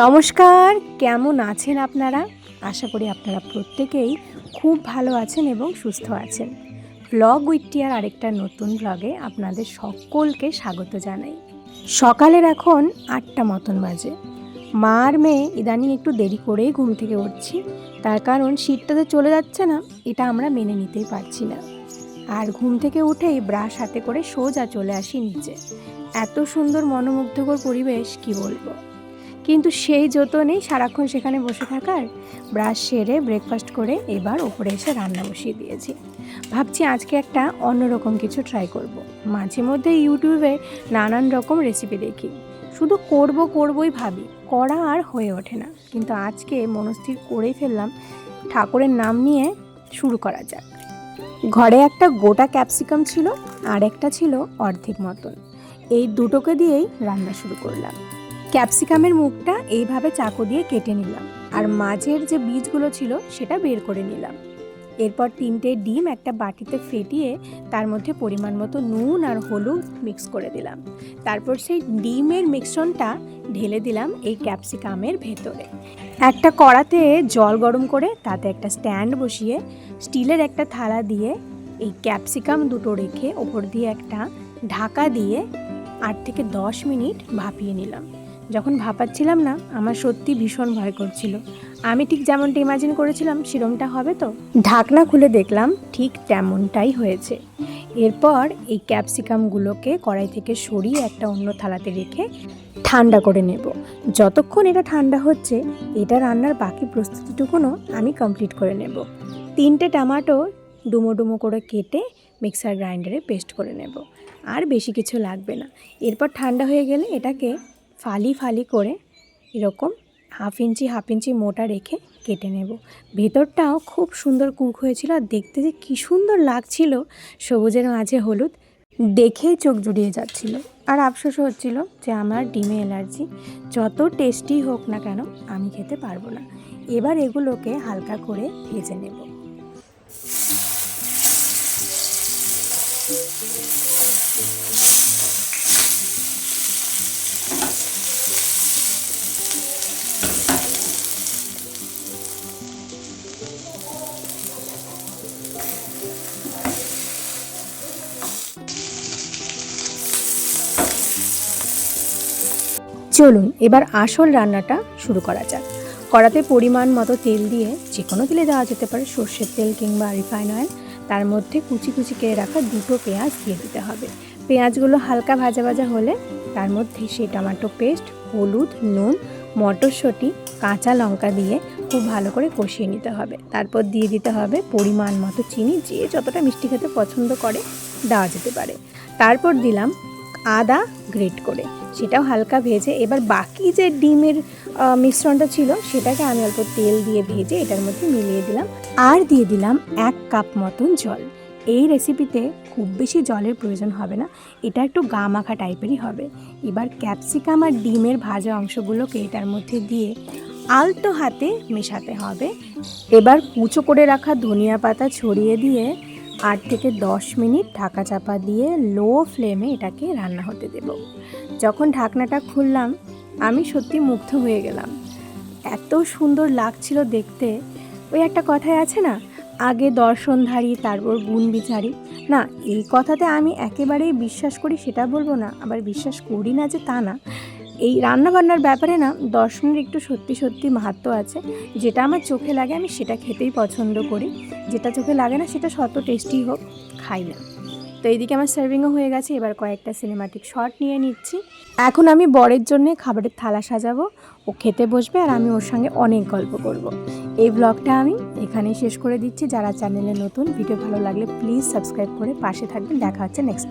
নমস্কার, কেমন আছেন আপনারা? আশা করি আপনারা প্রত্যেকেই খুব ভালো আছেন এবং সুস্থ আছেন। ব্লগ উইটিয়ার আরেকটা নতুন ব্লগে আপনাদের সকলকে স্বাগত জানাই। সকালের এখন আটটা মতন বাজে। মা আর মেয়ে ইদানিং একটু দেরি করেই ঘুম থেকে উঠছি। তার কারণ শীতটা তো চলে যাচ্ছে না, এটা আমরা মেনে নিতেই পারছি না। আর ঘুম থেকে উঠেই ব্রাশ হাতে করে সোজা চলে আসি নিচে। এত সুন্দর মনোমুগ্ধকর পরিবেশ, কি বলব? কিন্তু সেই যতনেই সারাক্ষণ সেখানে বসে থাকার, ব্রাশ সেরে ব্রেকফাস্ট করে এবার ওপরে এসে রান্না বসিয়ে দিয়েছি। ভাবছি আজকে একটা অন্যরকম কিছু ট্রাই করব। মাঝে মধ্যে ইউটিউবে নানান রকম রেসিপি দেখি। শুধু করব করবই ভাবি, করা আর হয়ে ওঠে না। কিন্তু আজকে মনস্থির করেই ফেললাম, ঠাকুরের নাম নিয়ে শুরু করা যাক। ঘরে একটা গোটা ক্যাপসিকাম ছিল আর একটা ছিল অর্ধেক মতন। এই দুটোকে দিয়েই রান্না শুরু করলাম। ক্যাপসিকামের মুখটা এইভাবে চাকু দিয়ে কেটে নিলাম আর মাঝের যে বীজগুলো ছিল সেটা বের করে নিলাম। এরপর তিনটে ডিম একটা বাটিতে ফেটিয়ে তার মধ্যে পরিমাণ মতো নুন আর হলুদ মিক্স করে দিলাম। তারপর সেই ডিমের মিশ্রণটা ঢেলে দিলাম এই ক্যাপসিকামের ভেতরে। একটা কড়াতে জল গরম করে তাতে একটা স্ট্যান্ড বসিয়ে, স্টিলের একটা থালা দিয়ে এই ক্যাপসিকাম দুটো রেখে ওপর দিয়ে একটা ঢাকা দিয়ে আট থেকে দশ মিনিট ভাপিয়ে নিলাম। যখন ভাপাচ্ছিলাম না, আমার সত্যি ভীষণ ভয় করছিল। আমি ঠিক যেমনটা ইমাজিন করেছিলাম, সেরমটা হবে তো? ঢাকনা খুলে দেখলাম ঠিক তেমনটাই হয়েছে। এরপর এই ক্যাপসিকামগুলোকে কড়াই থেকে সরিয়ে একটা অন্য থালাতে রেখে ঠান্ডা করে নেব। যতক্ষণ এটা ঠান্ডা হচ্ছে, এটা রান্নার বাকি প্রস্তুতিটুকুনও আমি কমপ্লিট করে নেব। তিনটে টমাটো ডুমো ডুমো করে কেটে মিক্সার গ্রাইন্ডারে পেস্ট করে নেব। আর বেশি কিছু লাগবে না। এরপর ঠান্ডা হয়ে গেলে এটাকে ফালি ফালি করে এরকম হাফ ইঞ্চি হাফ ইঞ্চি মোটা রেখে কেটে নেব। ভেতরটাও খুব সুন্দর কুক হয়েছিল আর দেখতে যে কী সুন্দর লাগছিল। সবুজের মাঝে হলুদ দেখেই চোখ জুড়িয়ে যাচ্ছিল। আর আফসোস হচ্ছিল যে আমার ডিমে অ্যালার্জি, যত টেস্টি হোক না কেন আমি খেতে পারব না। এবার এগুলোকে হালকা করে ভেজে নেব। চলুন, এবার আসল রান্নাটা শুরু করা যাক। কড়াতে পরিমাণ মতো তেল দিয়ে যে কোনো তেলে দেওয়া যেতে পারে, সর্ষের তেল কিংবা রিফাইন অয়েল। তার মধ্যে কুচি কুচি কেটে রাখা দুটো পেঁয়াজ দিয়ে দিতে হবে। পেঁয়াজগুলো হালকা ভাজা ভাজা হলে তার মধ্যে সেই টমেটো পেস্ট, হলুদ, নুন, মটরশুঁটি, কাঁচা লঙ্কা দিয়ে খুব ভালো করে কষিয়ে নিতে হবে। তারপর দিয়ে দিতে হবে পরিমাণ মতো চিনি, যে যতটা মিষ্টি খেতে পছন্দ করে দেওয়া যেতে পারে। তারপর দিলাম আদা গ্রেট করে। সেটাও হালকা ভেজে এবার বাকি যে ডিমের মিশ্রণটা ছিল সেটাকে আমি অল্প তেল দিয়ে ভেজে এটার মধ্যে মিলিয়ে দিলাম আর দিয়ে দিলাম এক কাপ মতন জল। এই রেসিপিতে খুব বেশি জলের প্রয়োজন হবে না, এটা একটু গা মাখা টাইপেরই হবে। এবার ক্যাপসিকাম আর ডিমের ভাজা অংশগুলোকে এটার মধ্যে দিয়ে আলতো হাতে মেশাতে হবে। এবার কুচো করে রাখা ধনিয়া পাতা ছড়িয়ে দিয়ে আট থেকে দশ মিনিট ঢাকা চাপা দিয়ে লো ফ্লেমে এটাকে রান্না হতে দেব। যখন ঢাকনাটা খুললাম, আমি সত্যি মুগ্ধ হয়ে গেলাম। এত সুন্দর লাগছিল দেখতে। ওই একটা কথায় আছে না, আগে দর্শনধারী, তারপর গুণ বিচারী না, এই কথাতে আমি একেবারেই বিশ্বাস করি, সেটা বলব না, আবার বিশ্বাস করি না যে তা না। এই রান্নাবান্নার ব্যাপারে না দর্শনের একটু সত্যি সত্যি মাহাত্ম আছে। যেটা আমার চোখে লাগে আমি সেটা খেতেই পছন্দ করি। যেটা চোখে লাগে না সেটা শত টেস্টি হোক, খাই না। তো এইদিকে আমার সার্ভিংও হয়ে গেছে, এবার কয়েকটা সিনেমাটিক শট নিয়ে নিচ্ছি। এখন আমি বরের জন্য খাবারের থালা সাজাবো, ও খেতে বসবে আর আমি ওর সঙ্গে অনেক গল্প করব। এই ব্লগটা আমি এখানেই শেষ করে দিচ্ছি। যারা চ্যানেলে নতুন ভিডিও ভালো লাগলে প্লিজ সাবস্ক্রাইব করে পাশে থাকবেন। দেখা হচ্ছে নেক্সট